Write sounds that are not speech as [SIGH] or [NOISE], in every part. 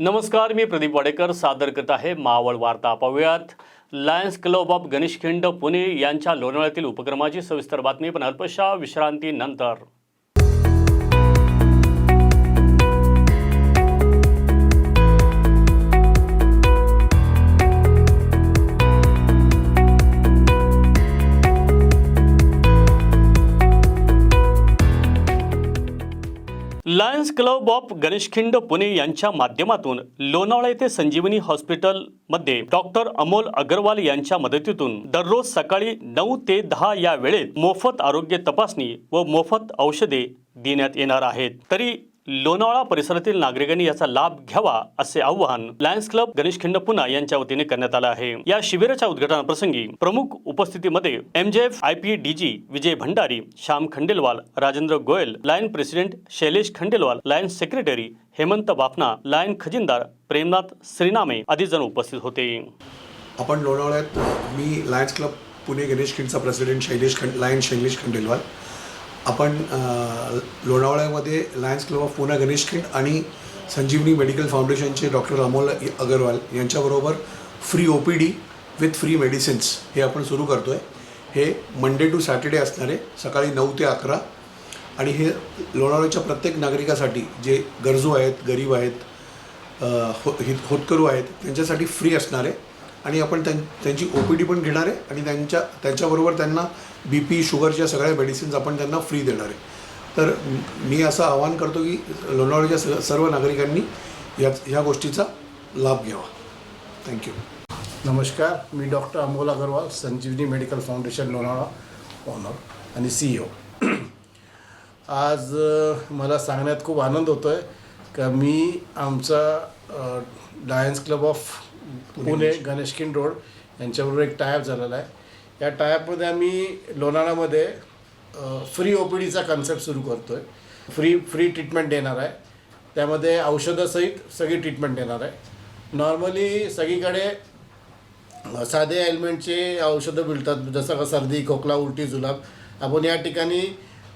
नमस्कार मी प्रदीप वाडेकर सादर करत आहे मावळ वार्ता पाहूयात lions club of Ganeshkhind Pune यांच्या लोणावळ्यातील उपक्रमाची सविस्तर बातमी पण अल्पशा विश्रांतीनंतर. Lions club of Ganeshkhind Pune यांच्या माध्यमातून लोणावळा येथे संजीवनी हॉस्पिटलमध्ये डॉक्टर अमोल अगरवाल यांच्या मदतीतून दररोज सकाळी नऊ ते दहा या वेळेत मोफत आरोग्य तपासणी व मोफत औषधे देण्यात येणार आहेत. तरी लोणावळा परिसरातील नागरिकांनी याचा लाभ घ्यावा असे आवाहन लायन्स क्लब गणेश खिंड पुना यांच्या वतीने करण्यात आलं आहे. या शिबिराच्या उद्घाटनाप्रसंगी प्रमुख उपस्थितीमध्ये MJF I P D G Vijay Bhandari Shyam Khandelwal Rajendra Goyal lion president Shailesh Khandelwal lion secretary Hemant Bafna lion खजिनदार Premnath श्रीनामे आदी जण उपस्थित होते. आपण लोणावळ्यात मी लायन्स क्लब पुणे गणेश खिंडचा प्रेसिडेंट शैलेश खंड लायन शैलेश खंडेलवाल आपण लोणावळ्यामध्ये lions club of Pune Ganesh Khind आणि संजीवनी मेडिकल फाउंडेशनचे डॉक्टर अमोल अगरवाल यांच्याबरोबर free O P D with free medicines हे आपण सुरू करतो आहे हे मंडे टू सॅटर्डे असणारे सकाळी नऊ ते अकरा. आणि हे लोणावळ्याच्या प्रत्येक नागरिकासाठी जे गरजू आहेत गरीब आहेत हो हित होतकरू आहेत त्यांच्यासाठी फ्री असणार आहे आणि आपण त्यां त्यांची ओ पी डी पण घेणार आहे आणि त्यांच्या त्यांच्याबरोबर त्यांना बी पी शुगरच्या सगळ्या मेडिसिन्स आपण त्यांना फ्री देणार आहे. तर मी असं आवाहन करतो की लोणावळ्याच्या स सर्व नागरिकांनी या ह्या गोष्टीचा लाभ घ्यावा. थँक्यू नमस्कार मी doctor Amol Agarwal Sanjeevani medical foundation Lonavala owner आणि सी ओ [CLEARS THROAT] आज मला सांगण्यात खूप आनंद होतो आहे का मी आमचा lions club of Pune Ganeshkhind road यांच्याबरोबर एक टायअप झालेला आहे. या टायअपमध्ये आम्ही लोणावळ्यामध्ये फ्री ओ पी डीचा कन्सेप्ट सुरू करतो आहे फ्री फ्री ट्रीटमेंट देणार आहे. त्यामध्ये औषधासहित सगळी ट्रीटमेंट देणार आहे. नॉर्मली सगळीकडे साधे ॲलिमेंटचे औषधं मिळतात. जसं का सर्दी खोकला उलटी जुलाब. आपण या ठिकाणी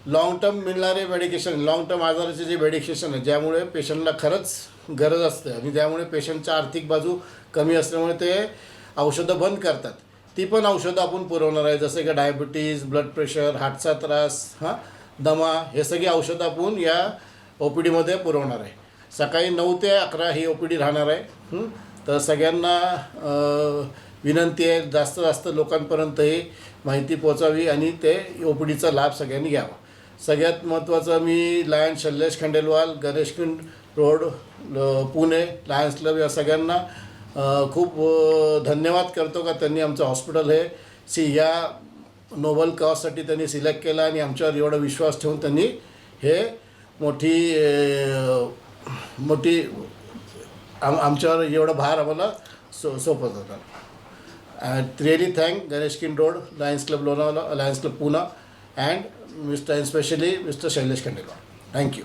लाँग टर्म मिळणारे मेडिकेशन लाँग टर्म आजाराचे जे मेडिकेशन आहे ज्यामुळे पेशंटला खरंच गरज असते. आणि त्यामुळे पेशंटच्या आर्थिक बाजू कमी असल्यामुळे ते औषधं बंद करतात. ती पण औषधं आपण पुरवणार आहे. जसं की डायबिटीज ब्लड प्रेशर हार्टचा त्रास हां दमा हे सगळी औषधं आपण या ओ पी डीमध्ये पुरवणार आहे. सकाळी नऊ ते अकरा ही ओ पी डी राहणार आहे. तर सगळ्यांना विनंती आहे. जास्त जास्त लोकांपर्यंत ही माहिती पोचावी आणि ते ओ पी डीचा लाभ सगळ्यांनी घ्यावा. सगळ्यात महत्त्वाचं मी lion Shailesh Khandelwal Ganeshkhind road Pune lions club या सगळ्यांना खूप धन्यवाद करतो का त्यांनी आमचं हॉस्पिटल हे सी या नोबल कॉजसाठी त्यांनी सिलेक्ट केला आणि आमच्यावर एवढा विश्वास ठेवून त्यांनी हे मोठी मोठी आम आमच्यावर एवढा भार आम्हाला सो सोपत होता. Really thank Ganesh Khind road lions club Lonavala lions club Pune and mister specially mister Shailesh Khandekar thank you